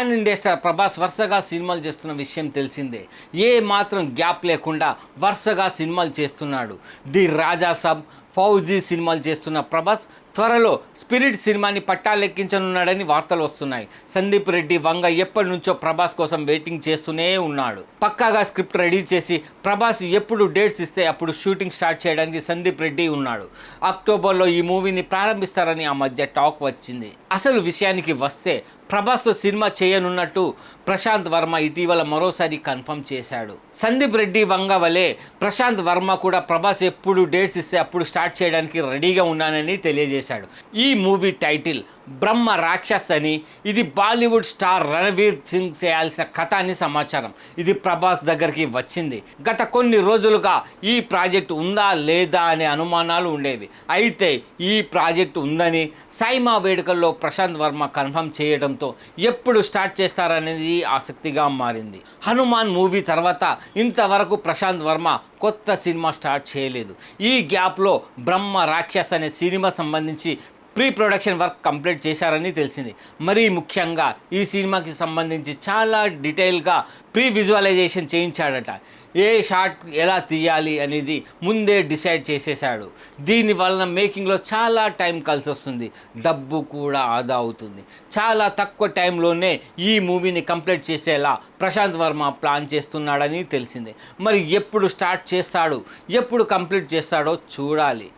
Pan India star Prabhas వరుసగా సినిమాలు చేస్తున్న విషయం తెలిసిందే. ఏ మాత్రం గ్యాప్ లేకుండా వరుసగా సినిమాలు చేస్తున్నాడు. ది రాజా సబ్ ఫౌజీ సినిమాలు చేస్తున్న ప్రభాస్ త్వరలో స్పిరిట్ సినిమాని పట్టాలెక్కించనున్నాడని వార్తలు వస్తున్నాయి. సందీప్ రెడ్డి వంగ ఎప్పటి నుంచో ప్రభాస్ కోసం వెయిటింగ్ చేస్తూనే ఉన్నాడు. పక్కాగా స్క్రిప్ట్ రెడీ చేసి ప్రభాస్ ఎప్పుడు డేట్స్ ఇస్తే అప్పుడు షూటింగ్ స్టార్ట్ చేయడానికి సందీప్ రెడ్డి ఉన్నాడు. అక్టోబర్లో ఈ మూవీని ప్రారంభిస్తారని ఆ మధ్య టాక్ వచ్చింది. అసలు విషయానికి వస్తే ప్రభాస్తో సినిమా చేయనున్నట్టు ప్రశాంత్ వర్మ ఇటీవల మరోసారి కన్ఫర్మ్ చేశాడు. సందీప్ రెడ్డి వంగ వలె ప్రశాంత్ వర్మ కూడా ప్రభాస్ ఎప్పుడు డేట్స్ ఇస్తే అప్పుడు స్టార్ట్ చేయడానికి రెడీగా ఉన్నానని తెలియజేశాడు. ఈ మూవీ టైటిల్ బ్రహ్మ రాక్షస్ అని ఇది బాలీవుడ్ స్టార్ రణవీర్ సింగ్ చేయాల్సిన కథ అని సమాచారం. ఇది ప్రభాస్ దగ్గరికి వచ్చింది. గత కొన్ని రోజులుగా ఈ ప్రాజెక్ట్ ఉందా లేదా అనే అనుమానాలు ఉండేవి. అయితే ఈ ప్రాజెక్ట్ ఉందని సైమా వేడుకల్లో ప్రశాంత్ వర్మ కన్ఫర్మ్ చేయడం చేయడంతో ఎప్పుడు స్టార్ట్ చేస్తారనేది ఆసక్తిగా మారింది. హనుమాన్ మూవీ తర్వాత ఇంతవరకు ప్రశాంత్ వర్మ కొత్త సినిమా స్టార్ట్ చేయలేదు. ఈ గ్యాప్లో బ్రహ్మ రాక్షస్ అనే సినిమా సంబంధించి ప్రీ ప్రొడక్షన్ వర్క్ కంప్లీట్ చేశారని తెలిసింది. మరీ ముఖ్యంగా ఈ సినిమాకి సంబంధించి చాలా డీటెయిల్గా ప్రీ విజువలైజేషన్ చేయించాడట. ఏ షాట్ ఎలా తీయాలి అనేది ముందే డిసైడ్ చేసేసాడు దీని వలన మేకింగ్లో చాలా టైం కలిసి వస్తుంది డబ్బు కూడా ఆదా అవుతుంది. చాలా తక్కువ టైంలోనే ఈ మూవీని కంప్లీట్ చేసేలా ప్రశాంత్ వర్మ ప్లాన్ చేస్తున్నాడని తెలిసింది. మరి ఎప్పుడు స్టార్ట్ చేస్తాడు? ఎప్పుడు కంప్లీట్ చేస్తాడో చూడాలి.